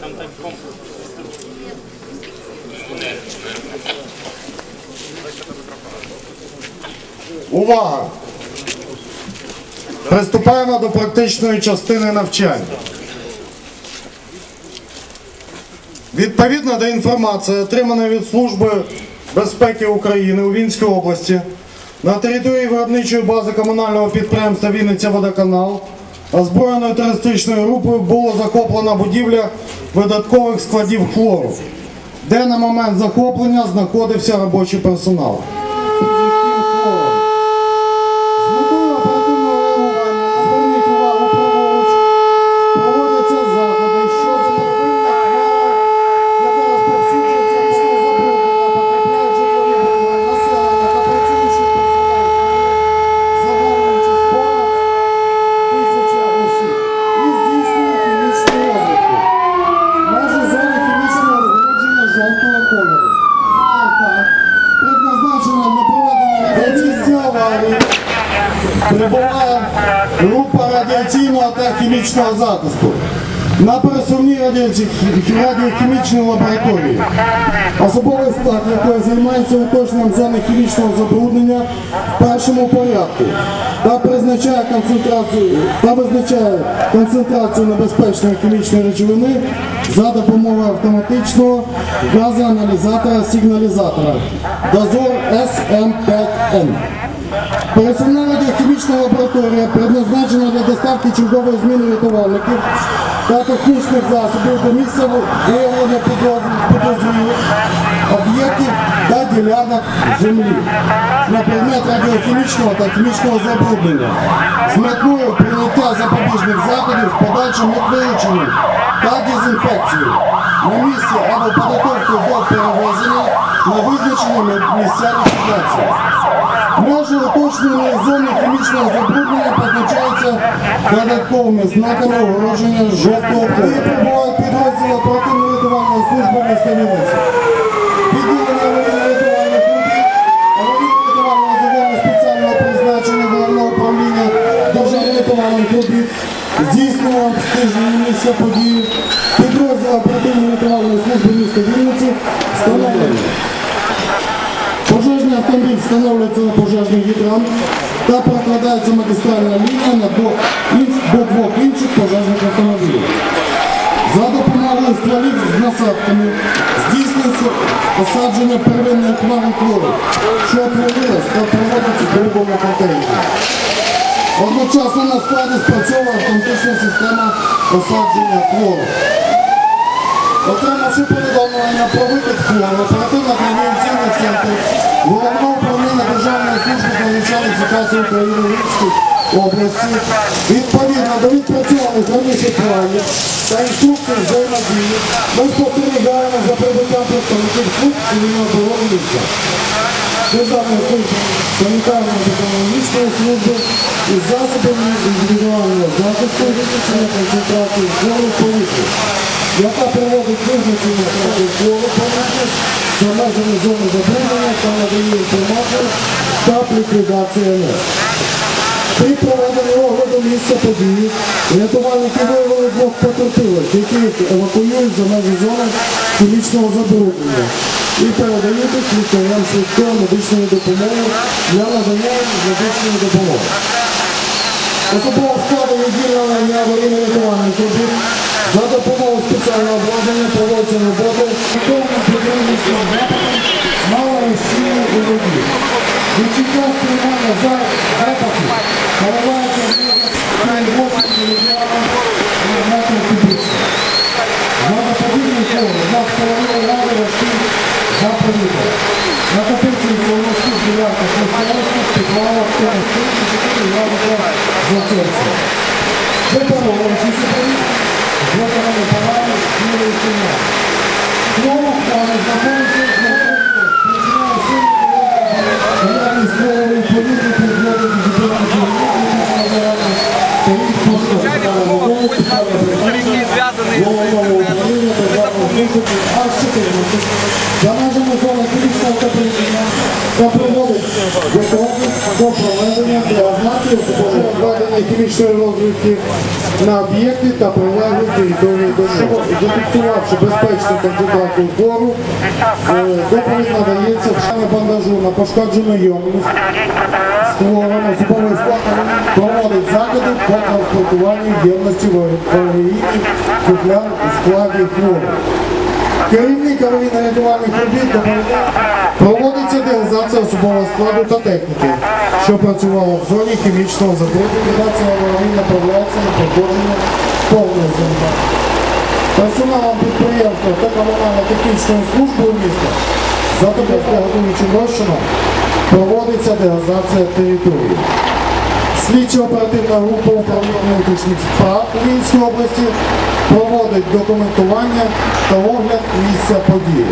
Там так. Увага! Приступаємо до практичної частини навчання. Відповідно до інформації, отриманої від Служби безпеки України у Вінській області, на території виробничої бази комунального підприємства Вінниця Водоканал озброєною терористичною групою було захоплена будівля видаткових складів хлору, де на момент захоплення знаходився робочий персонал. Аварії, прибуває група радіаційного та хімічного захисту. На пересувній радіохімічній лабораторії, особовий склад якої займається уточненням зони хімічного забруднення в першому порядку та призначає концентрацію та визначає концентрацію небезпечної хімічної речовини за допомогою автоматичного газоаналізатора сигналізатора Дозор SM5N. Пересувна радіохімічна лабораторія предназначена для доставки чергової зміни рятувальників та технічних засобів до місця виявлення підозр- підозрілих об'єктів та ділянок землі на предмет радіохімічного та хімічного забруднення з метою прийняття запобіжних заходів з подальшим їх та дезінфекцією на місці або підготовки до перевезення на визначені місця ліквідації. Межі уточненої зони хімічного забруднення позначаються додатковими знаками огородження жовтого кольору. Прибувають підрозділи оперативно-рятувальної служби міста. Відділення аварійно-рятувальних робіт, аварійно-рятувального заводу спеціального призначення головного управління державних рятувальних робіт здійснював обстеження місця події. Підрозділ оперативно-рятувальної служби міста Вінниці встановлені. Автомобіль встановлюється на пожежний гідрант та прокладається магістральна лінія на інш- до двох інших пожежних автомобілів. За допомогою стволів з насадками здійснюється посадження первинної хмари хлору, що отворилась та проводиться в другому контейнері. Одночасно на складі спрацьовує автоматична система посадження хлору. Отримавши повідомлення про викид хлору, оперативно-координаційний центр Головного управління Державної служби з ситуацій України Львівській області відповідно до відпрацьованих раніше планів та інструкцій взаємодії ми спостерігаємо за прибуттям представників цивільної оборони міста. Державної служби санітарно-економічної служби із засобами індивідуального захисту визначення концентрації в повітрі яка проводить визначення протоколу порушень за межами зони забруднення та надає інформацію НС. При проведенні огляду місця події рятувальники виявили двох потерпілих, яких евакуюють за межі зони хімічного забруднення і передають їх лікарям швидкої медичної допомоги для надання медичної допомоги. Особового складу відділення аварійно-рятувальних робіт за допомогою спеціального обладнання проводяться роботи повним підтримницьким запахом мало розчинення у воді. Відчуття сприймання за запахи переливається в переводом міліціяном на метр кубічний. За запобіжний форму за сторони ради важких за повітря. Накопичується у важких ділянках місцевості підвалах та розчинення 4 градуса за Цельсієм. Випаровуючи сьогодні, виконали парами цілої сім'я. Слово стане знаходиться головного управління державного виходу аж 14. За межами зони критичного забруднення та проводить готовність до проведення введення проведення хімічної розвідки на об'єкти та прилеглі території до нього. Зафіксувавши безпечну концентрацію хлору, е, доповідь надається вшання бандажу на пошкоджену ємність з хлором, особовий склад проводить заходи по транспортуванню ємності валерійних куплян у складі хлору. Керівник аварійно-рятувальних робіт проводиться деалізація особового складу та техніки, що працювала в зоні хімічного забруднення. Ліквідація аварій направляється на проходження повного зони. Персоналом підприємства та комунально-технічної служби міста за готуючим розчином проводиться деалізація території. Слідча оперативна група управління внутрішніх справ у Вінській області проводить документування та огляд місця події.